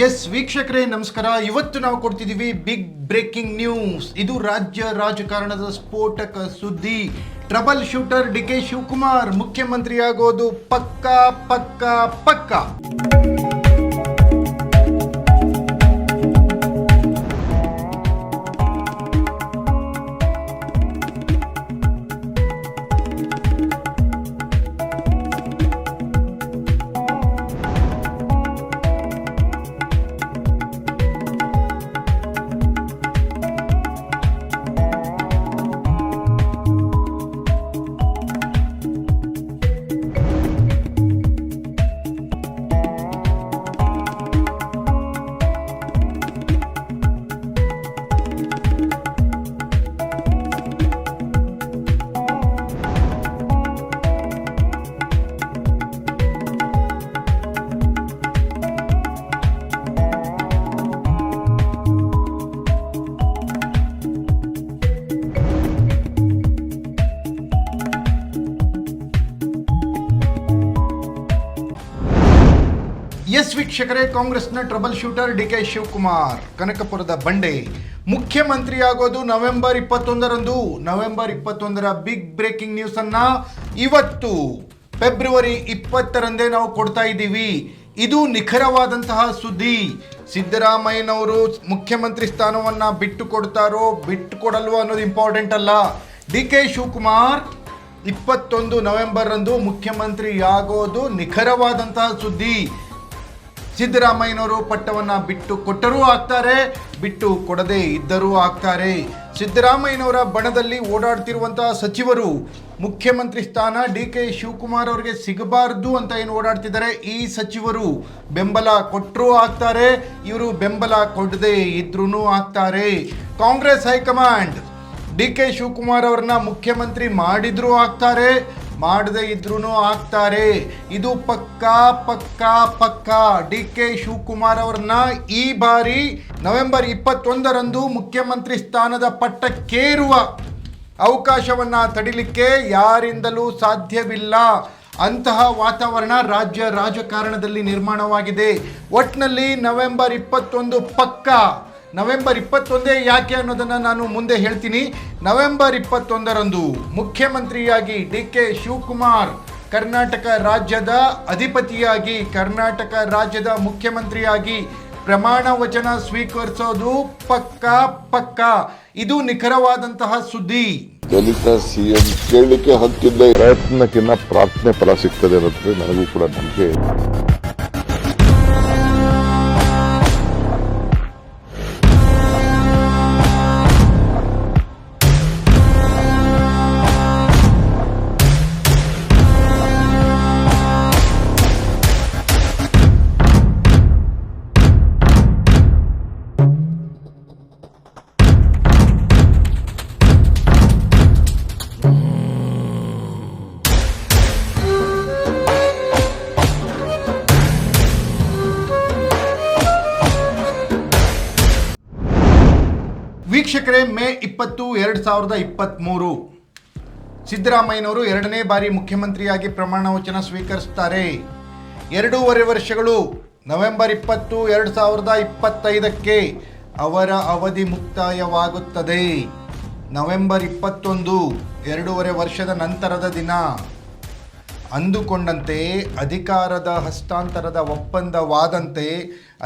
S ವೀಕ್ಷಕರೇ, ನಮಸ್ಕಾರ. ಇವತ್ತು ನಾವು ಕೊಡ್ತಿದ್ದೀವಿ ಬಿಗ್ ಬ್ರೇಕಿಂಗ್ ನ್ಯೂಸ್ ಇದು ರಾಜ್ಯ ರಾಜಕಾರಣದ ಸ್ಫೋಟಕ ಸುದ್ದಿ. Trouble shooter D K Shivakumar ಮುಖ್ಯಮಂತ್ರಿ ಆಗೋದು ಪಕ್ಕಾ ಪಕ್ಕಾ ಪಕ್ಕ. ಎಸ್ ವೀಕ್ಷಕರೇ, ಕಾಂಗ್ರೆಸ್ನ trouble shooter D K Shivakumar, ಕನಕಪುರದ ಬಂಡೆ. ಮುಖ್ಯಮಂತ್ರಿ ಆಗೋದು ನವೆಂಬರ್ ಇಪ್ಪತ್ತೊಂದರಂದು. ನವೆಂಬರ್ ಇಪ್ಪತ್ತೊಂದರ ಬಿಗ್ ಬ್ರೇಕಿಂಗ್ ನ್ಯೂಸ್ ಅನ್ನ ಇವತ್ತು ಫೆಬ್ರವರಿ ಇಪ್ಪತ್ತರಂದೇ ನಾವು ಕೊಡ್ತಾ ಇದ್ದೀವಿ. ಇದು ನಿಖರವಾದಂತಹ ಸುದ್ದಿ. ಸಿದ್ದರಾಮಯ್ಯನವರು ಮುಖ್ಯಮಂತ್ರಿ ಸ್ಥಾನವನ್ನ ಬಿಟ್ಟು ಕೊಡ್ತಾರೋ ಬಿಟ್ಟು ಕೊಡಲ್ವೋ ಅನ್ನೋದು ಇಂಪಾರ್ಟೆಂಟ್ ಅಲ್ಲ. ಡಿ ಕೆ ಶಿವಕುಮಾರ್, ಇಪ್ಪತ್ತೊಂದು ಮುಖ್ಯಮಂತ್ರಿ ಆಗೋದು ನಿಖರವಾದಂತಹ ಸುದ್ದಿ. ಸಿದ್ದರಾಮಯ್ಯನವರು ಪಟ್ಟವನ್ನ ಬಿಟ್ಟು ಕೊಟ್ಟರೂ ಆಗ್ತಾರೆ, ಬಿಟ್ಟು ಕೊಡದೇ ಇದ್ದರೂ ಆಗ್ತಾರೆ. ಸಿದ್ದರಾಮಯ್ಯನವರ ಬಣದಲ್ಲಿ ಓಡಾಡ್ತಿರುವಂತಹ ಸಚಿವರು ಮುಖ್ಯಮಂತ್ರಿ ಸ್ಥಾನ ಡಿ ಕೆ ಶಿವಕುಮಾರ್ ಅವರಿಗೆ ಸಿಗಬಾರದು ಅಂತ ಏನು ಓಡಾಡ್ತಿದ್ದಾರೆ? ಈ ಸಚಿವರು ಬೆಂಬಲ ಕೊಟ್ಟರೂ ಆಗ್ತಾರೆ, ಇವರು ಬೆಂಬಲ ಕೊಡದೇ ಇದ್ರೂ ಆಗ್ತಾರೆ. Congress high command D K Shivakumar ಅವ್ರನ್ನ ಮುಖ್ಯಮಂತ್ರಿ ಮಾಡಿದ್ರು ಆಗ್ತಾರೆ ಮಾಡದೇ ಇದ್ರೂ ಆಗ್ತಾರೆ. ಇದು ಪಕ್ಕಾ ಪಕ್ಕಾ ಪಕ್ಕಾ. ಡಿ ಕೆ ಶಿವಕುಮಾರ್ ಅವ್ರನ್ನ ಈ ಬಾರಿ ನವೆಂಬರ್ ಇಪ್ಪತ್ತೊಂದರಂದು ಮುಖ್ಯಮಂತ್ರಿ ಸ್ಥಾನದ ಪಟ್ಟಕ್ಕೇರುವ ಅವಕಾಶವನ್ನ ತಡಿಲಿಕ್ಕೆ ಯಾರಿಂದಲೂ ಸಾಧ್ಯವಿಲ್ಲ. ಅಂತಹ ವಾತಾವರಣ ರಾಜ್ಯ ರಾಜಕಾರಣದಲ್ಲಿ ನಿರ್ಮಾಣವಾಗಿದೆ. ಒಟ್ನಲ್ಲಿ ನವೆಂಬರ್ ಇಪ್ಪತ್ತೊಂದು ಪಕ್ಕಾ. ನವೆಂಬರ್ ಇಪ್ಪತ್ತೊಂದೇ ಯಾಕೆ ಅನ್ನೋದನ್ನು ನಾನು ಮುಂದೆ ಹೇಳ್ತೀನಿ. ನವೆಂಬರ್ ಇಪ್ಪತ್ತೊಂದರಂದು ಮುಖ್ಯಮಂತ್ರಿಯಾಗಿ ಡಿ ಕೆ ಶಿವಕುಮಾರ್ ಕರ್ನಾಟಕ ರಾಜ್ಯದ ಅಧಿಪತಿಯಾಗಿ, ಕರ್ನಾಟಕ ರಾಜ್ಯದ ಮುಖ್ಯಮಂತ್ರಿಯಾಗಿ ಪ್ರಮಾಣ ವಚನ ಸ್ವೀಕರಿಸೋದು ಪಕ್ಕ ಪಕ್ಕ. ಇದು ನಿಖರವಾದಂತಹ ಸುದ್ದಿ. ದಲಿತ ಸಿಎಂ ಕೇಳಲಿಕ್ಕೆ ಹಕ್ಕಿದ್ದ ಪ್ರಯತ್ನಕ್ಕಿಂತ ಪ್ರಾರ್ಥನೆ ಫಲ ಸಿಗ್ತದೆ ಅನ್ನೋದು ನನಗೂ ಕೂಡ ನಂಬಿಕೆ ವೀಕ್ಷಕರೇ, ಮೇ ಇಪ್ಪತ್ತು, ಎರಡು ಸಾವಿರದ ಇಪ್ಪತ್ತ್ಮೂರು ಸಿದ್ದರಾಮಯ್ಯನವರು ಎರಡನೇ ಬಾರಿ ಮುಖ್ಯಮಂತ್ರಿಯಾಗಿ ಪ್ರಮಾಣ ವಚನ ಸ್ವೀಕರಿಸ್ತಾರೆ ಎರಡೂವರೆ ವರ್ಷಗಳು, ನವೆಂಬರ್ ಇಪ್ಪತ್ತು, ಎರಡು ಸಾವಿರದ ಇಪ್ಪತ್ತೈದಕ್ಕೆ ಅವರ ಅವಧಿ ಮುಕ್ತಾಯವಾಗುತ್ತದೆ. ನವೆಂಬರ್ ಇಪ್ಪತ್ತೊಂದು, ಎರಡೂವರೆ ವರ್ಷದ ನಂತರದ ದಿನ. ಅಂದುಕೊಂಡಂತೆ, ಅಧಿಕಾರದ ಹಸ್ತಾಂತರದ ಒಪ್ಪಂದವಾದಂತೆ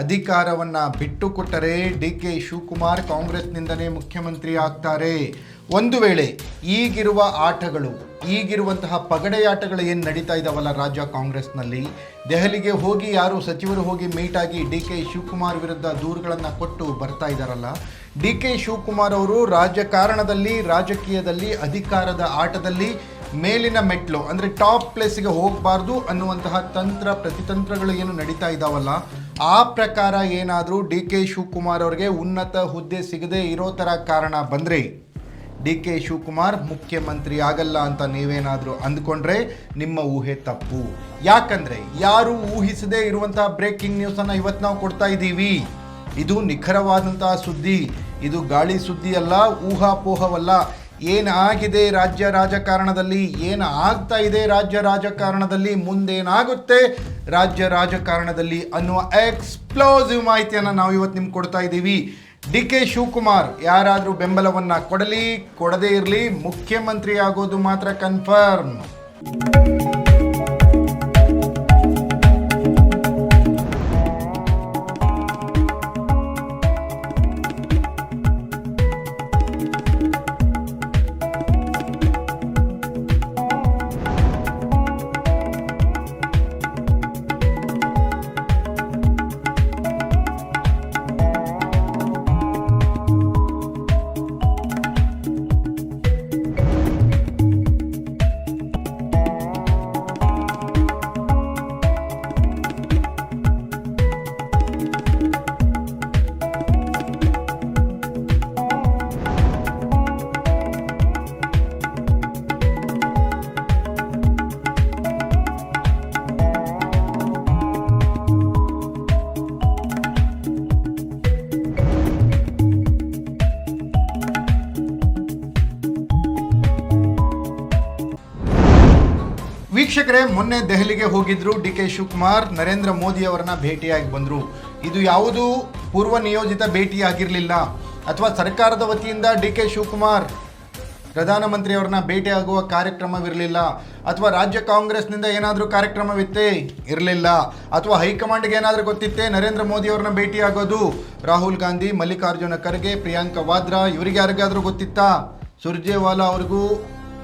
ಅಧಿಕಾರವನ್ನು ಬಿಟ್ಟುಕೊಟ್ಟರೆ ಡಿ ಕೆ ಶಿವಕುಮಾರ್ ಕಾಂಗ್ರೆಸ್ನಿಂದಲೇ ಮುಖ್ಯಮಂತ್ರಿ ಆಗ್ತಾರೆ. ಒಂದು ವೇಳೆ ಈಗಿರುವ ಆಟಗಳು, ಈಗಿರುವಂತಹ ಪಗಡೆಯಾಟಗಳು ಏನು ನಡೀತಾ ಇದ್ದಾವಲ್ಲ ರಾಜ್ಯ ಕಾಂಗ್ರೆಸ್ನಲ್ಲಿ? ದೆಹಲಿಗೆ ಹೋಗಿ ಯಾರು ಸಚಿವರು ಹೋಗಿ ಮೀಟ್ ಆಗಿ ಡಿ ಕೆ ಶಿವಕುಮಾರ್ ವಿರುದ್ಧ ದೂರುಗಳನ್ನು ಕೊಟ್ಟು ಬರ್ತಾ ಇದ್ದಾರಲ್ಲ ಡಿ ಕೆ ಶಿವಕುಮಾರ್ ಅವರು ರಾಜಕಾರಣದಲ್ಲಿ, ರಾಜಕೀಯದಲ್ಲಿ, ಅಧಿಕಾರದ ಆಟದಲ್ಲಿ ಮೇಲಿನ ಮೆಟ್ಲು, ಅಂದರೆ ಟಾಪ್ ಪ್ಲೇಸಿಗೆ ಹೋಗಬಾರ್ದು ಅನ್ನುವಂತಹ ತಂತ್ರ, ಪ್ರತಿತಂತ್ರಗಳು ಏನು ನಡೀತಾ ಇದ್ದಾವಲ್ಲ ಆ ಪ್ರಕಾರ ಏನಾದರೂ ಡಿ ಕೆ ಶಿವಕುಮಾರ್ ಅವರಿಗೆ ಉನ್ನತ ಹುದ್ದೆ ಸಿಗದೆ ಇರೋ ಥರ ಕಾರಣ ಬಂದರೆ, ಡಿ ಕೆ ಶಿವಕುಮಾರ್ ಮುಖ್ಯಮಂತ್ರಿ ಆಗಲ್ಲ ಅಂತ ನೀವೇನಾದರೂ ಅಂದ್ಕೊಂಡ್ರೆ ನಿಮ್ಮ ಊಹೆ ತಪ್ಪು. ಯಾಕಂದರೆ ಯಾರು ಊಹಿಸದೇ ಇರುವಂತಹ ಬ್ರೇಕಿಂಗ್ ನ್ಯೂಸನ್ನು ಇವತ್ತು ನಾವು ಕೊಡ್ತಾ ಇದ್ದೀವಿ. ಇದು ನಿಖರವಾದಂತಹ ಸುದ್ದಿ. ಇದು ಗಾಳಿ ಸುದ್ದಿ ಅಲ್ಲ ಊಹಾಪೋಹವಲ್ಲ. ಏನಾಗಿದೆ ರಾಜ್ಯ ರಾಜಕಾರಣದಲ್ಲಿ? ಏನು ಆಗ್ತಾ ಇದೆ ರಾಜ್ಯ ರಾಜಕಾರಣದಲ್ಲಿ? ಮುಂದೇನಾಗುತ್ತೆ ರಾಜ್ಯ ರಾಜಕಾರಣದಲ್ಲಿ ಅನ್ನುವ ಎಕ್ಸ್ಪ್ಲೋಸಿವ್ ಮಾಹಿತಿಯನ್ನು ನಾವು ಇವತ್ತು ನಿಮ್ಗೆ ಕೊಡ್ತಾ ಇದ್ದೀವಿ. ಡಿ ಕೆ ಶಿವಕುಮಾರ್ ಯಾರಾದರೂ ಬೆಂಬಲವನ್ನು ಕೊಡಲಿ, ಕೊಡದೇ ಇರಲಿ, ಮುಖ್ಯಮಂತ್ರಿ ಆಗೋದು ಮಾತ್ರ ಕನ್ಫರ್ಮ್ ವೀಕ್ಷಕರೇ, ಮೊನ್ನೆ ದೆಹಲಿಗೆ ಹೋಗಿದ್ರು ಡಿ ಕೆ ಶಿವಕುಮಾರ್, ನರೇಂದ್ರ ಮೋದಿ ಅವರನ್ನ ಭೇಟಿಯಾಗಿ ಬಂದರು. ಇದು ಯಾವುದೂ ಪೂರ್ವ ನಿಯೋಜಿತ ಭೇಟಿಯಾಗಿರಲಿಲ್ಲ. ಅಥವಾ ಸರ್ಕಾರದ ವತಿಯಿಂದ ಡಿ ಕೆ ಶಿವಕುಮಾರ್ ಪ್ರಧಾನಮಂತ್ರಿ ಅವರನ್ನ ಭೇಟಿಯಾಗುವ ಕಾರ್ಯಕ್ರಮವಿರಲಿಲ್ಲ. ಅಥವಾ ರಾಜ್ಯ ಕಾಂಗ್ರೆಸ್ನಿಂದ ಏನಾದರೂ ಕಾರ್ಯಕ್ರಮವಿತ್ತೇ ಇರಲಿಲ್ಲ. ಅಥವಾ ಹೈಕಮಾಂಡ್ಗೆ ಏನಾದರೂ ಗೊತ್ತಿತ್ತೇ ನರೇಂದ್ರ ಮೋದಿ ಅವ್ರನ್ನ ಭೇಟಿಯಾಗೋದು. ರಾಹುಲ್ ಗಾಂಧಿ, ಮಲ್ಲಿಕಾರ್ಜುನ ಖರ್ಗೆ, ಪ್ರಿಯಾಂಕಾ ವಾದ್ರಾ, ಇವರಿಗೆ ಯಾರಿಗಾದರೂ ಗೊತ್ತಿತ್ತಾ? ಸುರ್ಜೇವಾಲಾ ಅವ್ರಿಗೂ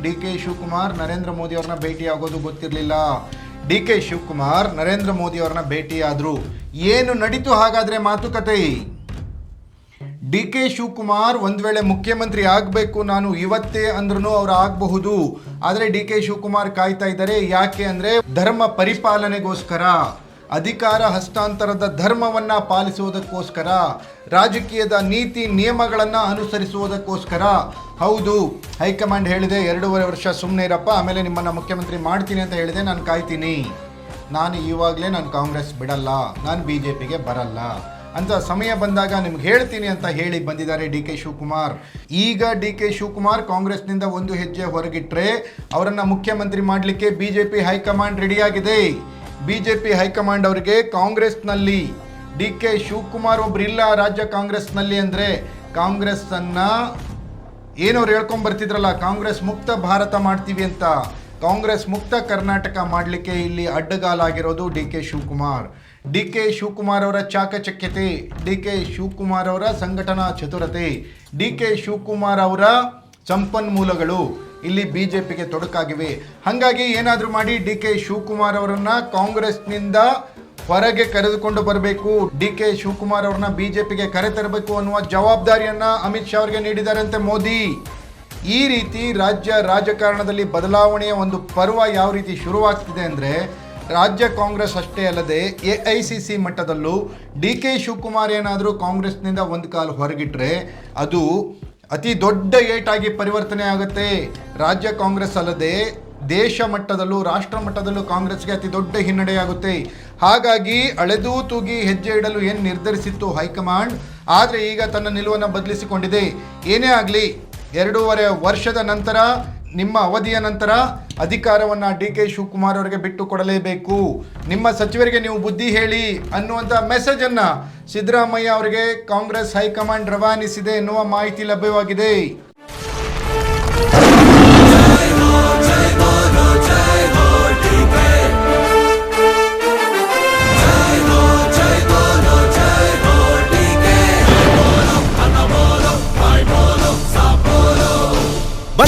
ಡಿ ಕೆ ಶಿವಕುಮಾರ್, ನರೇಂದ್ರ ಮೋದಿ ಅವ್ರನ್ನ ಭೇಟಿಯಾಗೋದು ಗೊತ್ತಿರಲಿಲ್ಲ. ಡಿ ಕೆ ಶಿವಕುಮಾರ್, ನರೇಂದ್ರ ಮೋದಿ ಅವ್ರನ್ನ ಭೇಟಿಯಾದರು. ಏನು ನಡೀತು ಹಾಗಾದ್ರೆ ಮಾತುಕತೆ? ಡಿ ಕೆ ಶಿವಕುಮಾರ್ ಒಂದು ವೇಳೆ ಮುಖ್ಯಮಂತ್ರಿ ಆಗಬೇಕು ನಾನು ಇವತ್ತೇ ಅಂದ್ರೂ ಅವ್ರು ಆಗಬಹುದು. ಆದರೆ ಡಿ ಕೆ ಶಿವಕುಮಾರ್ ಕಾಯ್ತಾ ಇದ್ದಾರೆ. ಯಾಕೆ ಅಂದರೆ ಧರ್ಮ ಪರಿಪಾಲನೆಗೋಸ್ಕರ. ಅಧಿಕಾರ ಹಸ್ತಾಂತರದ ಧರ್ಮವನ್ನು ಪಾಲಿಸುವುದಕ್ಕೋಸ್ಕರ, ರಾಜಕೀಯದ ನೀತಿ ನಿಯಮಗಳನ್ನು ಅನುಸರಿಸುವುದಕ್ಕೋಸ್ಕರ. ಹೌದು, ಹೈಕಮಾಂಡ್ ಹೇಳಿದೆ, ಎರಡೂವರೆ ವರ್ಷ ಸುಮ್ಮನೆ ಇರಪ್ಪ ಆಮೇಲೆ ನಿಮ್ಮನ್ನು ಮುಖ್ಯಮಂತ್ರಿ ಮಾಡ್ತೀನಿ ಅಂತ ಹೇಳಿದೆ, ನಾನು ಕಾಯ್ತೀನಿ. ನಾನು ಇವಾಗಲೇ ನಾನು ಕಾಂಗ್ರೆಸ್ ಬಿಡಲ್ಲ, ನಾನು ಬಿ ಜೆ ಪಿಗೆ ಬರಲ್ಲ. ಅಂತ ಸಮಯ ಬಂದಾಗ ನಿಮ್ಗೆ ಹೇಳ್ತೀನಿ ಅಂತ ಹೇಳಿ ಬಂದಿದ್ದಾರೆ ಡಿ ಕೆ ಶಿವಕುಮಾರ್. ಈಗ ಡಿ ಕೆ ಶಿವಕುಮಾರ್ ಕಾಂಗ್ರೆಸ್ನಿಂದ ಒಂದು ಹೆಜ್ಜೆ ಹೊರಗಿಟ್ರೆ, ಅವರನ್ನು ಮುಖ್ಯಮಂತ್ರಿ ಮಾಡಲಿಕ್ಕೆ B J P high command ರೆಡಿಯಾಗಿದೆ. B J P high command ಅವರಿಗೆ ಕಾಂಗ್ರೆಸ್ನಲ್ಲಿ. ಡಿ ಕೆ ಶಿವಕುಮಾರ್ ಒಬ್ಬರಿಲ್ಲ ರಾಜ್ಯ ಕಾಂಗ್ರೆಸ್ನಲ್ಲಿ ಅಂದರೆ ಕಾಂಗ್ರೆಸ್ಸನ್ನು ಏನವ್ರು ಹೇಳ್ಕೊಂಡ್ ಬರ್ತಿದ್ರಲ್ಲ, ಕಾಂಗ್ರೆಸ್ ಮುಕ್ತ ಭಾರತ ಮಾಡ್ತೀವಿ ಅಂತ. ಕಾಂಗ್ರೆಸ್ ಮುಕ್ತ ಕರ್ನಾಟಕ ಮಾಡಲಿಕ್ಕೆ ಇಲ್ಲಿ ಅಡ್ಡಗಾಲಾಗಿರೋದು D K Shivakumar. D K Shivakumar ಅವರ ಚಾಕಚಕ್ಯತೆ ಡಿ ಕೆ ಶಿವಕುಮಾರ್ ಅವರ ಸಂಘಟನಾ ಚತುರತೆ ಡಿ ಕೆ ಶಿವಕುಮಾರ್ ಅವರ ಸಂಪನ್ಮೂಲಗಳು ಇಲ್ಲಿ ಬಿ ಜೆ ಪಿಗೆ ತೊಡಕಾಗಿವೆ. ಹಾಗಾಗಿ ಏನಾದರೂ ಮಾಡಿ ಡಿ ಕೆ ಶಿವಕುಮಾರ್ ಅವರನ್ನ ಕಾಂಗ್ರೆಸ್ನಿಂದ ಹೊರಗೆ ಕರೆದುಕೊಂಡು ಬರಬೇಕು. ಡಿ ಕೆ ಶಿವಕುಮಾರ್ ಅವ್ರನ್ನ ಬಿಜೆಪಿಗೆ ಕರೆತರಬೇಕು ಅನ್ನುವ ಜವಾಬ್ದಾರಿಯನ್ನ ಅಮಿತ್ ಶಾ ಅವರಿಗೆ ನೀಡಿದಾರಂತೆ ಮೋದಿ. ಈ ರೀತಿ ರಾಜ್ಯ ರಾಜಕಾರಣದಲ್ಲಿ ಬದಲಾವಣೆಯ ಒಂದು ಪರ್ವ ಯಾವ ರೀತಿ ಶುರುವಾಗ್ತಿದೆ ಅಂದರೆ ರಾಜ್ಯ ಕಾಂಗ್ರೆಸ್ ಅಷ್ಟೇ ಅಲ್ಲದೆ ಎ ಐ ಸಿ ಸಿ ಮಟ್ಟದಲ್ಲೂ ಡಿ ಕೆ ಶಿವಕುಮಾರ್ ಏನಾದರೂ ಕಾಂಗ್ರೆಸ್ನಿಂದ ಒಂದು ಕಾಲು ಹೊರಗಿಟ್ರೆ ಅದು ಅತಿ ದೊಡ್ಡ ಏಟಾಗಿ ಪರಿವರ್ತನೆ ಆಗುತ್ತೆ. ರಾಜ್ಯ ಕಾಂಗ್ರೆಸ್ ಅಲ್ಲದೆ ದೇಶ ಮಟ್ಟದಲ್ಲೂ, ರಾಷ್ಟ್ರ ಮಟ್ಟದಲ್ಲೂ ಕಾಂಗ್ರೆಸ್ಗೆ ಅತಿ ದೊಡ್ಡ ಹಿನ್ನಡೆಯಾಗುತ್ತೆ. ಹಾಗಾಗಿ ಅಳೆದು ತೂಗಿ ಹೆಜ್ಜೆ ಇಡಲು ಏನು ನಿರ್ಧರಿಸಿತ್ತು ಹೈಕಮಾಂಡ್? ಆದರೆ ಈಗ ತನ್ನ ನಿಲುವನ್ನು ಬದಲಿಸಿಕೊಂಡಿದೆ. ಏನೇ ಆಗಲಿ, ಎರಡೂವರೆ ವರ್ಷದ ನಂತರ, ನಿಮ್ಮ ಅವಧಿಯ ನಂತರ ಅಧಿಕಾರವನ್ನು ಡಿ ಕೆ ಶಿವಕುಮಾರ್ ಅವರಿಗೆ ಬಿಟ್ಟು ಕೊಡಲೇಬೇಕು. ನಿಮ್ಮ ಸಚಿವರಿಗೆ ನೀವು ಬುದ್ಧಿ ಹೇಳಿ ಅನ್ನುವಂಥ ಮೆಸೇಜನ್ನು ಸಿದ್ದರಾಮಯ್ಯ ಅವರಿಗೆ ಕಾಂಗ್ರೆಸ್ ಹೈಕಮಾಂಡ್ ರವಾನಿಸಿದೆ ಎನ್ನುವ ಮಾಹಿತಿ ಲಭ್ಯವಾಗಿದೆ.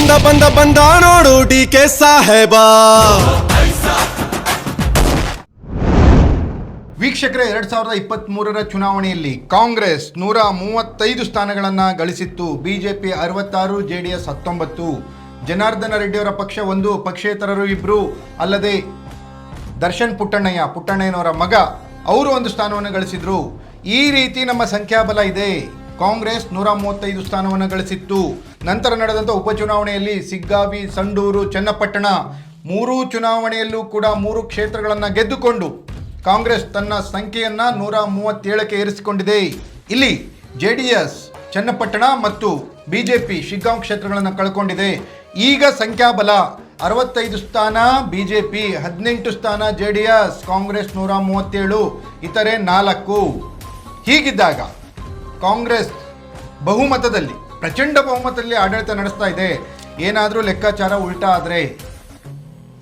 ಬಂದ ಬಂದ ಬಂದ ನೋಡು ಡಿ ಕೆ ಸಾಹೇಬಾ. ವೀಕ್ಷಕರೇ, ಎರಡ್ ಸಾವಿರದ ಇಪ್ಪತ್ತ್ ಮೂರರ ಚುನಾವಣೆಯಲ್ಲಿ ಕಾಂಗ್ರೆಸ್ ನೂರ ಮೂವತ್ತೈದು ಸ್ಥಾನಗಳನ್ನು ಗಳಿಸಿತ್ತು. ಬಿಜೆಪಿ ಅರವತ್ತಾರು ಜೆ ಡಿ ಎಸ್ ಹತ್ತೊಂಬತ್ತು. ಜನಾರ್ದನ ರೆಡ್ಡಿಯವರ ಪಕ್ಷ ಒಂದು, ಪಕ್ಷೇತರರು ಇಬ್ರು. ಅಲ್ಲದೆ ದರ್ಶನ್ ಪುಟ್ಟಣ್ಣಯ್ಯ, ಪುಟ್ಟಣ್ಣಯ್ಯನವರ ಮಗ, ಅವರು ಒಂದು ಸ್ಥಾನವನ್ನು ಗಳಿಸಿದ್ರು. ಈ ರೀತಿ ನಮ್ಮ ಸಂಖ್ಯಾಬಲ ಇದೆ. ಕಾಂಗ್ರೆಸ್ ನೂರ ಮೂವತ್ತೈದು ಸ್ಥಾನವನ್ನು ಗಳಿಸಿತ್ತು. ನಂತರ ನಡೆದಂಥ ಉಪಚುನಾವಣೆಯಲ್ಲಿ ಸಿಗ್ಗಾವಿ, ಸಂಡೂರು, ಚನ್ನಪಟ್ಟಣ ಮೂರೂ ಚುನಾವಣೆಯಲ್ಲೂ ಕೂಡ ಮೂರು ಕ್ಷೇತ್ರಗಳನ್ನು ಗೆದ್ದುಕೊಂಡು ಕಾಂಗ್ರೆಸ್ ತನ್ನ ಸಂಖ್ಯೆಯನ್ನು ನೂರ ಮೂವತ್ತೇಳಕ್ಕೆ ಏರಿಸಿಕೊಂಡಿದೆ. ಇಲ್ಲಿ ಜೆ ಡಿ ಎಸ್ ಚನ್ನಪಟ್ಟಣ ಮತ್ತು ಬಿಜೆಪಿ ಶಿಗ್ಗಾಂವ್ ಕ್ಷೇತ್ರಗಳನ್ನು ಕಳ್ಕೊಂಡಿದೆ. ಈಗ ಸಂಖ್ಯಾಬಲ ಅರವತ್ತೈದು ಸ್ಥಾನ ಬಿ ಜೆ ಪಿ ಹದಿನೆಂಟು ಸ್ಥಾನ ಜೆ ಡಿ ಎಸ್ ಕಾಂಗ್ರೆಸ್ ನೂರ ಮೂವತ್ತೇಳು, ಇತರೆ ನಾಲ್ಕು. ಹೀಗಿದ್ದಾಗ ಕಾಂಗ್ರೆಸ್ ಬಹುಮತದಲ್ಲಿ, ಪ್ರಚಂಡ ಬಹುಮತದಲ್ಲಿ ಆಡಳಿತ ನಡೆಸ್ತಾ ಇದೆ. ಏನಾದರೂ ಲೆಕ್ಕಾಚಾರ ಉಲ್ಟಾ ಆದರೆ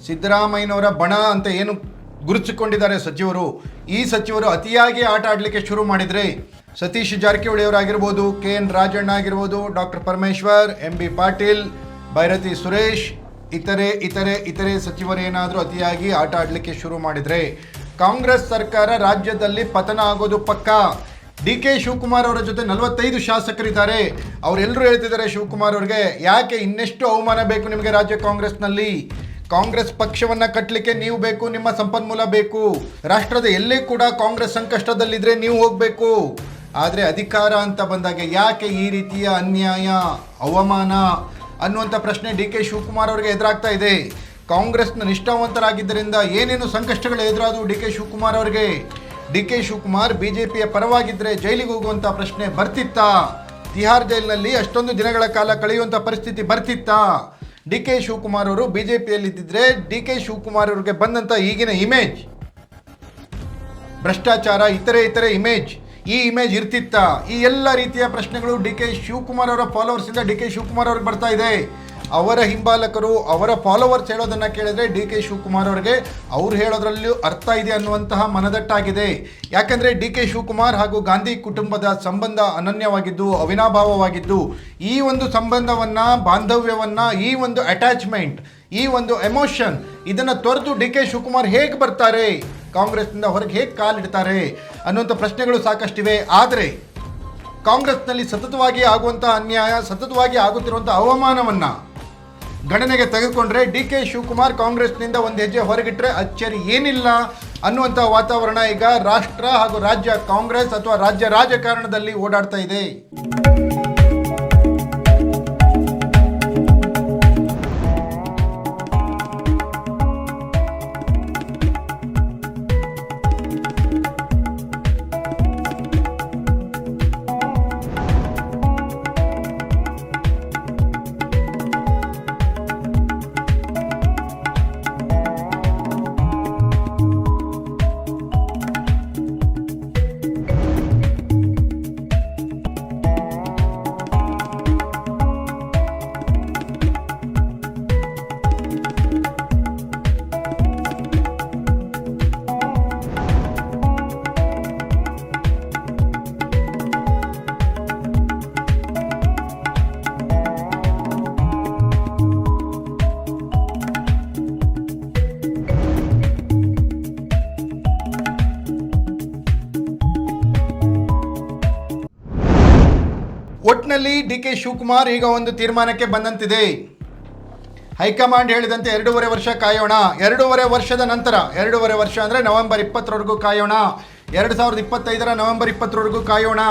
ಸಿದ್ದರಾಮಯ್ಯನವರ ಬಣ ಅಂತ ಏನು ಗುರುತಿಸಿಕೊಂಡಿದ್ದಾರೆ ಸಚಿವರು? ಈ ಸಚಿವರು ಅತಿಯಾಗಿ ಆಟ ಆಡಲಿಕ್ಕೆ ಶುರು ಮಾಡಿದರೆ ಸತೀಶ್ ಜಾರಕಿಹೊಳಿ ಅವರಾಗಿರ್ಬೋದು ಕೆ ಎನ್ ರಾಜಣ್ಣ ಆಗಿರ್ಬೋದು, doctor Parameshwar, M B Patil, Byrathi Suresh, ಇತರೆ ಇತರೆ ಇತರೆ ಸಚಿವರೇನಾದರೂ ಅತಿಯಾಗಿ ಆಟ ಆಡಲಿಕ್ಕೆ ಶುರು ಮಾಡಿದರೆ ಕಾಂಗ್ರೆಸ್ ಸರ್ಕಾರ ರಾಜ್ಯದಲ್ಲಿ ಪತನ ಆಗೋದು ಪಕ್ಕಾ? ಡಿ ಕೆ ಶಿವಕುಮಾರ್ ಅವರ ಜೊತೆ ನಲವತ್ತೈದು ಶಾಸಕರಿದ್ದಾರೆ. ಅವರೆಲ್ಲರೂ ಹೇಳ್ತಿದ್ದಾರೆ ಶಿವಕುಮಾರ್ ಅವರಿಗೆ, ಯಾಕೆ ಇನ್ನೆಷ್ಟು ಅವಮಾನ ಬೇಕು ನಿಮಗೆ ರಾಜ್ಯ ಕಾಂಗ್ರೆಸ್ನಲ್ಲಿ? ಕಾಂಗ್ರೆಸ್ ಪಕ್ಷವನ್ನ ಕಟ್ಟಲಿಕ್ಕೆ ನೀವು ಬೇಕು, ನಿಮ್ಮ ಸಂಪನ್ಮೂಲ ಬೇಕು. ರಾಷ್ಟ್ರದ ಎಲ್ಲೇ ಕೂಡ ಕಾಂಗ್ರೆಸ್ ಸಂಕಷ್ಟದಲ್ಲಿದ್ರೆ ನೀವು ಹೋಗಬೇಕು. ಆದರೆ ಅಧಿಕಾರ ಅಂತ ಬಂದಾಗ ಯಾಕೆ ಈ ರೀತಿಯ ಅನ್ಯಾಯ, ಅವಮಾನ? ಅನ್ನುವಂಥ ಪ್ರಶ್ನೆ ಡಿ ಕೆ ಶಿವಕುಮಾರ್ ಅವರಿಗೆ ಎದುರಾಗ್ತಾ ಇದೆ. ಕಾಂಗ್ರೆಸ್ನ ನಿಷ್ಠಾವಂತರಾಗಿದ್ದರಿಂದ ಏನೇನು ಸಂಕಷ್ಟಗಳು ಎದುರಾದವು ಡಿ ಕೆ ಶಿವಕುಮಾರ್ ಅವರಿಗೆ? ಡಿ ಕೆ ಶಿವಕುಮಾರ್ ಬಿಜೆಪಿಯ ಪರವಾಗಿದ್ದರೆ ಜೈಲಿಗೆ ಹೋಗುವಂಥ ಪ್ರಶ್ನೆ ಬರ್ತಿತ್ತಾ? ತಿಹಾರ್ ಜೈಲಿನಲ್ಲಿ ಅಷ್ಟೊಂದು ದಿನಗಳ ಕಾಲ ಕಳೆಯುವಂಥ ಪರಿಸ್ಥಿತಿ ಬರ್ತಿತ್ತಾ? ಡಿ ಕೆ ಶಿವಕುಮಾರ್ ಅವರು ಬಿಜೆಪಿಯಲ್ಲಿ ಇದ್ದಿದ್ರೆ ಡಿ ಕೆ ಶಿವಕುಮಾರ್ ಅವರಿಗೆ ಬಂದಂಥ ಈಗಿನ ಇಮೇಜ್. ಭ್ರಷ್ಟಾಚಾರ, ಇತರೆ ಇತರೆ ಇಮೇಜ್. ಈ ಇಮೇಜ್ ಇರ್ತಿತ್ತ? ಈ ಎಲ್ಲ ರೀತಿಯ ಪ್ರಶ್ನೆಗಳು ಡಿ ಕೆ ಶಿವಕುಮಾರ್ ಅವರ ಫಾಲೋವರ್ಸ್ ಇಂದ ಡಿ ಕೆ ಶಿವಕುಮಾರ್ ಅವ್ರಿಗೆ ಬರ್ತಾ ಇದೆ. ಅವರ ಹಿಂಬಾಲಕರು ಅವರ ಫಾಲೋವರ್ಸ್ ಹೇಳೋದನ್ನ ಕೇಳಿದ್ರೆ ಡಿ ಕೆ ಶಿವಕುಮಾರ್ ಅವರಿಗೆ, ಅವ್ರು ಹೇಳೋದ್ರಲ್ಲೂ ಅರ್ಥ ಇದೆ ಅನ್ನುವಂತಹ ಮನದಟ್ಟಾಗಿದೆ. ಯಾಕಂದ್ರೆ ಡಿ ಕೆ ಶಿವಕುಮಾರ್ ಹಾಗೂ ಗಾಂಧಿ ಕುಟುಂಬದ ಸಂಬಂಧ ಅನನ್ಯವಾಗಿದ್ದು, ಅವಿನಾಭಾವವಾಗಿದ್ದು, ಈ ಒಂದು ಸಂಬಂಧವನ್ನ, ಬಾಂಧವ್ಯವನ್ನ, ಈ ಒಂದು ಅಟ್ಯಾಚ್ಮೆಂಟ್ ಈ ಒಂದು ಎಮೋಷನ್ ಇದನ್ನ ತೊರೆದು ಡಿ ಕೆ ಶಿವಕುಮಾರ್ ಹೇಗೆ ಬರ್ತಾರೆ? ಕಾಂಗ್ರೆಸ್ನಿಂದ ಹೊರಗೆ ಹೇಗೆ ಕಾಲಿಡ್ತಾರೆ ಅನ್ನುವಂಥ ಪ್ರಶ್ನೆಗಳು ಸಾಕಷ್ಟಿವೆ. ಆದರೆ, ಕಾಂಗ್ರೆಸ್ನಲ್ಲಿ ಸತತವಾಗಿ ಆಗುವಂಥ ಅನ್ಯಾಯ, ಸತತವಾಗಿ ಆಗುತ್ತಿರುವಂಥ ಅವಮಾನವನ್ನು ಗಣನೆಗೆ ತೆಗೆದುಕೊಂಡ್ರೆ ಡಿ ಕೆ ಶಿವಕುಮಾರ್ ಕಾಂಗ್ರೆಸ್ನಿಂದ ಒಂದು ಹೆಜ್ಜೆ ಹೊರಗಿಟ್ರೆ ಅಚ್ಚರಿ ಏನಿಲ್ಲ ಅನ್ನುವಂಥ ವಾತಾವರಣ ಈಗ ರಾಷ್ಟ್ರ ಹಾಗೂ ರಾಜ್ಯ ಕಾಂಗ್ರೆಸ್ ಅಥವಾ ರಾಜ್ಯ ರಾಜಕಾರಣದಲ್ಲಿ ಓಡಾಡ್ತಾ ಇದೆ. ಒಟ್ಟಿನಲ್ಲಿ ಡಿ ಕೆ ಶಿವಕುಮಾರ್ ಈಗ ಒಂದು ತೀರ್ಮಾನಕ್ಕೆ ಬಂದಂತಿದೆ. ಹೈಕಮಾಂಡ್ ಹೇಳಿದಂತೆ ಎರಡೂವರೆ ವರ್ಷ ಕಾಯೋಣ. ಎರಡೂವರೆ ವರ್ಷದ ನಂತರ, ಎರಡೂವರೆ ವರ್ಷ ಅಂದರೆ ನವೆಂಬರ್ ಇಪ್ಪತ್ತರವರೆಗೂ ಕಾಯೋಣ. ಎರಡು ಸಾವಿರದ ಇಪ್ಪತ್ತೈದರ ನವೆಂಬರ್ ಇಪ್ಪತ್ತರವರೆಗೂ ಕಾಯೋಣ.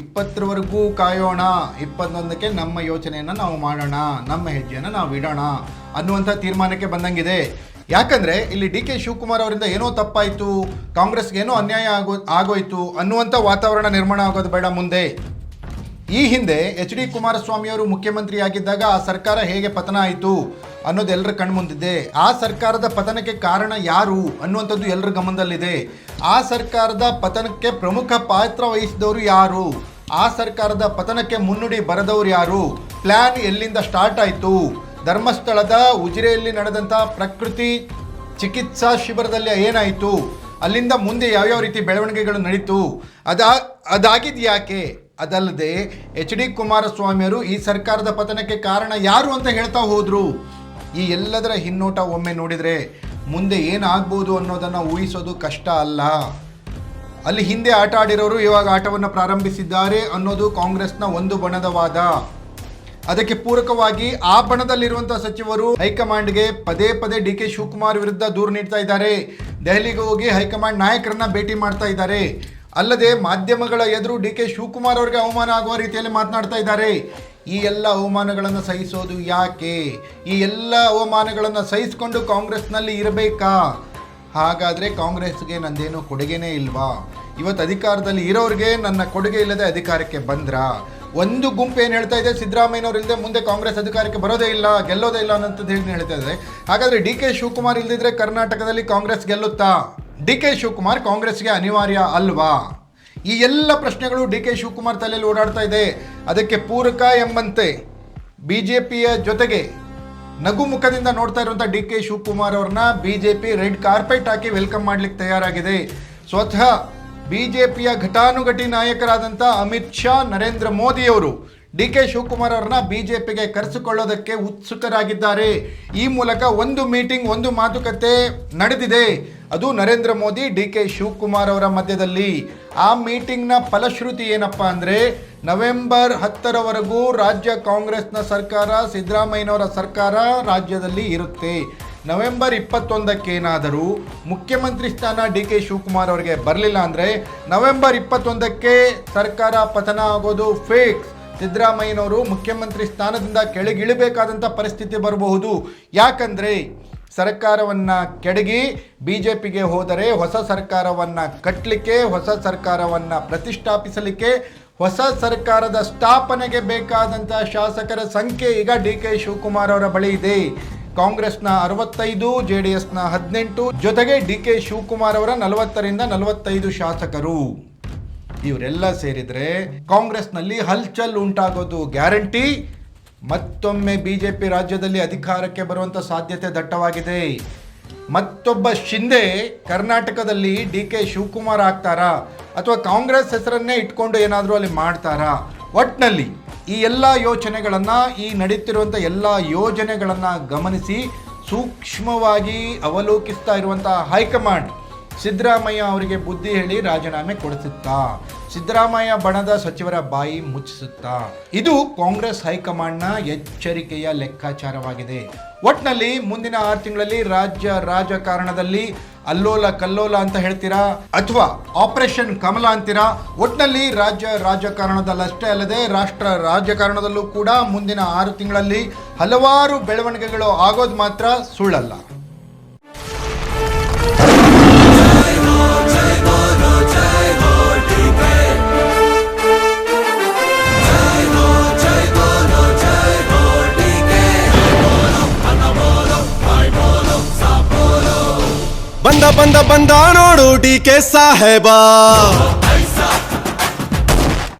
ಇಪ್ಪತ್ತರವರೆಗೂ ಕಾಯೋಣ. ಇಪ್ಪತ್ತೊಂದಕ್ಕೆ ನಮ್ಮ ಯೋಚನೆಯನ್ನು ನಾವು ಮಾಡೋಣ. ನಮ್ಮ ಹೆಜ್ಜೆಯನ್ನು ನಾವು ಇಡೋಣ ಅನ್ನುವಂಥ ತೀರ್ಮಾನಕ್ಕೆ ಬಂದಂಗಿದೆ. ಯಾಕಂದರೆ ಇಲ್ಲಿ ಡಿ ಕೆ ಶಿವಕುಮಾರ್ ಅವರಿಂದ ಏನೋ ತಪ್ಪಾಯಿತು. ಕಾಂಗ್ರೆಸ್ಗೆ ಏನೋ ಅನ್ಯಾಯ ಆಗೋ, ಆಗೋಯಿತು ಅನ್ನುವಂಥ ವಾತಾವರಣ ನಿರ್ಮಾಣ ಆಗೋದು ಬೇಡ ಮುಂದೆ. ಈ ಹಿಂದೆ ಎಚ್ ಡಿ ಕುಮಾರಸ್ವಾಮಿ ಅವರು ಮುಖ್ಯಮಂತ್ರಿ ಆಗಿದ್ದಾಗ ಆ ಸರ್ಕಾರ ಹೇಗೆ ಪತನ ಆಯಿತು ಅನ್ನೋದು ಎಲ್ಲರ ಕಣ್ಮುಂದಿದೆ. ಆ ಸರ್ಕಾರದ ಪತನಕ್ಕೆ ಕಾರಣ ಯಾರು ಅನ್ನುವಂಥದ್ದು ಎಲ್ಲರ ಗಮನದಲ್ಲಿದೆ. ಆ ಸರ್ಕಾರದ ಪತನಕ್ಕೆ ಪ್ರಮುಖ ಪಾತ್ರ ವಹಿಸಿದವರು ಯಾರು? ಆ ಸರ್ಕಾರದ ಪತನಕ್ಕೆ ಮುನ್ನುಡಿ ಬರೆದವರು ಯಾರು? ಪ್ಲ್ಯಾನ್ ಎಲ್ಲಿಂದ ಸ್ಟಾರ್ಟ್ ಆಯಿತು? ಧರ್ಮಸ್ಥಳದ ಉಜಿರೆಯಲ್ಲಿ ನಡೆದಂಥ ಪ್ರಕೃತಿ ಚಿಕಿತ್ಸಾ ಶಿಬಿರದಲ್ಲಿ ಏನಾಯಿತು? ಅಲ್ಲಿಂದ ಮುಂದೆ ಯಾವ್ಯಾವ ರೀತಿ ಬೆಳವಣಿಗೆಗಳು ನಡೀತು? ಅದಾ ಅದಾಗಿದ್ದು ಯಾಕೆ ಅದಲ್ಲದೆ ಎಚ್ ಡಿ ಕುಮಾರಸ್ವಾಮಿಯವರು ಈ ಸರ್ಕಾರದ ಪತನಕ್ಕೆ ಕಾರಣ ಯಾರು ಅಂತ ಹೇಳ್ತಾ ಹೋದ್ರು. ಈ ಎಲ್ಲದರ ಹಿನ್ನೋಟ ಒಮ್ಮೆ ನೋಡಿದರೆ ಮುಂದೆ ಏನಾಗ್ಬೋದು ಅನ್ನೋದನ್ನು ಊಹಿಸೋದು ಕಷ್ಟ ಅಲ್ಲ. ಅಲ್ಲಿ ಹಿಂದೆ ಆಟ ಆಡಿರೋರು ಇವಾಗ ಆಟವನ್ನು ಪ್ರಾರಂಭಿಸಿದ್ದಾರೆ ಅನ್ನೋದು ಕಾಂಗ್ರೆಸ್ನ ಒಂದು ಬಣದ ವಾದ. ಅದಕ್ಕೆ ಪೂರಕವಾಗಿ ಆ ಬಣದಲ್ಲಿರುವಂತಹ ಸಚಿವರು ಹೈಕಮಾಂಡ್ಗೆ ಪದೇ ಪದೇ ಡಿ ಕೆ ಶಿವಕುಮಾರ್ ವಿರುದ್ಧ ದೂರು ನೀಡ್ತಾ ಇದ್ದಾರೆ. ದೆಹಲಿಗೆ ಹೋಗಿ ಹೈಕಮಾಂಡ್ ನಾಯಕರನ್ನ ಭೇಟಿ ಮಾಡ್ತಾ ಇದ್ದಾರೆ. ಅಲ್ಲದೆ ಮಾಧ್ಯಮಗಳ ಎದುರು ಡಿ ಕೆ ಶಿವಕುಮಾರ್ ಅವರಿಗೆ ಅವಮಾನ ಆಗುವ ರೀತಿಯಲ್ಲಿ ಮಾತನಾಡ್ತಾ ಇದ್ದಾರೆ. ಈ ಎಲ್ಲ ಅವಮಾನಗಳನ್ನು ಸಹಿಸೋದು ಯಾಕೆ? ಈ ಎಲ್ಲ ಅವಮಾನಗಳನ್ನು ಸಹಿಸಿಕೊಂಡು ಕಾಂಗ್ರೆಸ್ನಲ್ಲಿ ಇರಬೇಕಾ? ಹಾಗಾದರೆ ಕಾಂಗ್ರೆಸ್ಗೆ ನಂದೇನು ಕೊಡುಗೆನೇ ಇಲ್ವಾ? ಇವತ್ತು ಅಧಿಕಾರದಲ್ಲಿ ಇರೋರಿಗೆ ನನ್ನ ಕೊಡುಗೆ ಇಲ್ಲದೆ ಅಧಿಕಾರಕ್ಕೆ ಬಂದ್ರಾ? ಒಂದು ಗುಂಪು ಏನು ಹೇಳ್ತಾ ಇದೆ, ಸಿದ್ದರಾಮಯ್ಯನವ್ರು ಇಲ್ಲದೆ ಮುಂದೆ ಕಾಂಗ್ರೆಸ್ ಅಧಿಕಾರಕ್ಕೆ ಬರೋದೇ ಇಲ್ಲ, ಗೆಲ್ಲೋದೇ ಇಲ್ಲ ಅನ್ನೋಂಥದ್ದು ಹೇಳಿ ಹೇಳ್ತಾ ಇದೆ ಹಾಗಾದರೆ ಡಿ ಕೆ ಶಿವಕುಮಾರ್ ಇಲ್ಲದಿದ್ದರೆ ಕರ್ನಾಟಕದಲ್ಲಿ ಕಾಂಗ್ರೆಸ್ ಗೆಲ್ಲುತ್ತಾ? ಡಿ ಕೆ ಶಿವಕುಮಾರ್ ಕಾಂಗ್ರೆಸ್ಗೆ ಅನಿವಾರ್ಯ ಅಲ್ವಾ? ಈ ಎಲ್ಲ ಪ್ರಶ್ನೆಗಳು ಡಿ ಕೆ ಶಿವಕುಮಾರ್ ತಲೆಯಲ್ಲಿ ಓಡಾಡ್ತಾ ಇದೆ. ಅದಕ್ಕೆ ಪೂರಕ ಎಂಬಂತೆ ಬಿ ಜೆ ಪಿಯ ಜೊತೆಗೆ ನಗು ಮುಖದಿಂದ ನೋಡ್ತಾ ಇರುವಂಥ ಡಿ ಕೆ ಶಿವಕುಮಾರ್ ಅವ್ರನ್ನ B J P red carpet ಹಾಕಿ ವೆಲ್ಕಮ್ ಮಾಡ್ಲಿಕ್ಕೆ ತಯಾರಾಗಿದೆ. ಸ್ವತಃ ಬಿ ಜೆ ಪಿಯ ಘಟಾನುಘಟಿ ನಾಯಕರಾದಂಥ ಅಮಿತ್ ಶಾ, ನರೇಂದ್ರ ಮೋದಿಯವರು ಡಿ ಕೆ ಶಿವಕುಮಾರ್ ಅವ್ರನ್ನ ಬಿ ಜೆ ಪಿಗೆ ಕರೆಸಿಕೊಳ್ಳೋದಕ್ಕೆ ಉತ್ಸುಕರಾಗಿದ್ದಾರೆ. ಈ ಮೂಲಕ ಒಂದು ಮೀಟಿಂಗ್, ಒಂದು ಮಾತುಕತೆ ನಡೆದಿದೆ. ಅದು ನರೇಂದ್ರ ಮೋದಿ, ಡಿ ಕೆ ಶಿವಕುಮಾರ್ ಅವರ ಮಧ್ಯದಲ್ಲಿ. ಆ ಮೀಟಿಂಗ್ನ ಫಲಶ್ರುತಿ ಏನಪ್ಪ ಅಂದರೆ, ನವೆಂಬರ್ ಹತ್ತರವರೆಗೂ ರಾಜ್ಯ ಕಾಂಗ್ರೆಸ್ನ ಸರ್ಕಾರ, ಸಿದ್ದರಾಮಯ್ಯನವರ ಸರ್ಕಾರ ರಾಜ್ಯದಲ್ಲಿ ಇರುತ್ತೆ. ನವೆಂಬರ್ ಇಪ್ಪತ್ತೊಂದಕ್ಕೇನಾದರೂ ಮುಖ್ಯಮಂತ್ರಿ ಸ್ಥಾನ ಡಿ ಕೆ ಶಿವಕುಮಾರ್ ಅವರಿಗೆ ಬರಲಿಲ್ಲ ಅಂದರೆ, ನವೆಂಬರ್ ಇಪ್ಪತ್ತೊಂದಕ್ಕೆ ಸರ್ಕಾರ ಪತನ ಆಗೋದು ಫೇಕ್ಸ್ ಸಿದ್ದರಾಮಯ್ಯನವರು ಮುಖ್ಯಮಂತ್ರಿ ಸ್ಥಾನದಿಂದ ಕೆಳಗಿಳಿಬೇಕಾದಂಥ ಪರಿಸ್ಥಿತಿ ಬರಬಹುದು. ಯಾಕಂದರೆ ಸರ್ಕಾರವನ್ನು ಕೆಡಗಿ ಬಿ ಜೆ ಪಿಗೆ ಹೋದರೆ ಹೊಸ ಸರ್ಕಾರವನ್ನು ಕಟ್ಟಲಿಕ್ಕೆ ಹೊಸ ಸರ್ಕಾರವನ್ನು ಪ್ರತಿಷ್ಠಾಪಿಸಲಿಕ್ಕೆ, ಹೊಸ ಸರ್ಕಾರದ ಸ್ಥಾಪನೆಗೆ ಬೇಕಾದಂಥ ಶಾಸಕರ ಸಂಖ್ಯೆ ಈಗ ಡಿ ಕೆ ಶಿವಕುಮಾರ್ ಅವರ ಬಳಿ ಇದೆ. ಕಾಂಗ್ರೆಸ್ನ ಅರವತ್ತೈದು ಜೆ ಡಿ ಎಸ್ನ ಹದಿನೆಂಟು, ಜೊತೆಗೆ ಡಿ ಕೆ ಶಿವಕುಮಾರ್ ಅವರ ನಲವತ್ತರಿಂದ ನಲವತ್ತೈದು ಶಾಸಕರು. ಇವರೆಲ್ಲ ಸೇರಿದರೆ ಕಾಂಗ್ರೆಸ್ನಲ್ಲಿ ಹಲ್ಚಲ್ ಉಂಟಾಗೋದು ಗ್ಯಾರಂಟಿ. ಮತ್ತೊಮ್ಮೆ ಬಿಜೆಪಿ ರಾಜ್ಯದಲ್ಲಿ ಅಧಿಕಾರಕ್ಕೆ ಬರುವಂತ ಸಾಧ್ಯತೆ ದಟ್ಟವಾಗಿದೆ. ಮತ್ತೊಬ್ಬ ಶಿಂದೆ ಕರ್ನಾಟಕದಲ್ಲಿ ಡಿ ಕೆ ಶಿವಕುಮಾರ್ ಆಗ್ತಾರಾ? ಅಥವಾ ಕಾಂಗ್ರೆಸ್ ಹೆಸರನ್ನೇ ಇಟ್ಕೊಂಡು ಏನಾದರೂ ಅಲ್ಲಿ ಮಾಡ್ತಾರಾ? ಒಟ್ನಲ್ಲಿ ಈ ಎಲ್ಲ ಯೋಚನೆಗಳನ್ನು, ಈ ನಡೀತಿರುವಂಥ ಎಲ್ಲ ಯೋಜನೆಗಳನ್ನು ಗಮನಿಸಿ ಸೂಕ್ಷ್ಮವಾಗಿ ಅವಲೋಕಿಸ್ತಾ ಇರುವಂಥ ಹೈಕಮಾಂಡ್ ಸಿದ್ದರಾಮಯ್ಯ ಅವರಿಗೆ ಬುದ್ಧಿ ಹೇಳಿ ರಾಜೀನಾಮೆ ಕೊಡಿಸುತ್ತಾ, ಸಿದ್ದರಾಮಯ್ಯ ಬಣದ ಸಚಿವರ ಬಾಯಿ ಮುಚ್ಚಿಸುತ್ತಾ, ಇದು ಕಾಂಗ್ರೆಸ್ ಹೈಕಮಾಂಡ್ನ ಎಚ್ಚರಿಕೆಯ ಲೆಕ್ಕಾಚಾರವಾಗಿದೆ. ಒಟ್ನಲ್ಲಿ ಮುಂದಿನ ಆರು ತಿಂಗಳಲ್ಲಿ ರಾಜ್ಯ ರಾಜಕಾರಣದಲ್ಲಿ ಅಲ್ಲೋಲ ಕಲ್ಲೋಲ ಅಂತ ಹೇಳ್ತೀರಾ? ಅಥವಾ ಆಪರೇಷನ್ ಕಮಲ ಅಂತೀರಾ? ಒಟ್ನಲ್ಲಿ ರಾಜ್ಯ ರಾಜಕಾರಣದಲ್ಲಷ್ಟೇ ಅಲ್ಲದೆ ರಾಷ್ಟ್ರ ರಾಜಕಾರಣದಲ್ಲೂ ಕೂಡ ಮುಂದಿನ ಆರು ತಿಂಗಳಲ್ಲಿ ಹಲವಾರು ಬೆಳವಣಿಗೆಗಳು ಆಗೋದು ಮಾತ್ರ ಸುಳ್ಳಲ್ಲ. ಬಂದ ಬಂದ ಬಂದ ನೋಡು ಡಿ ಕೆ ಸಾಹೇಬ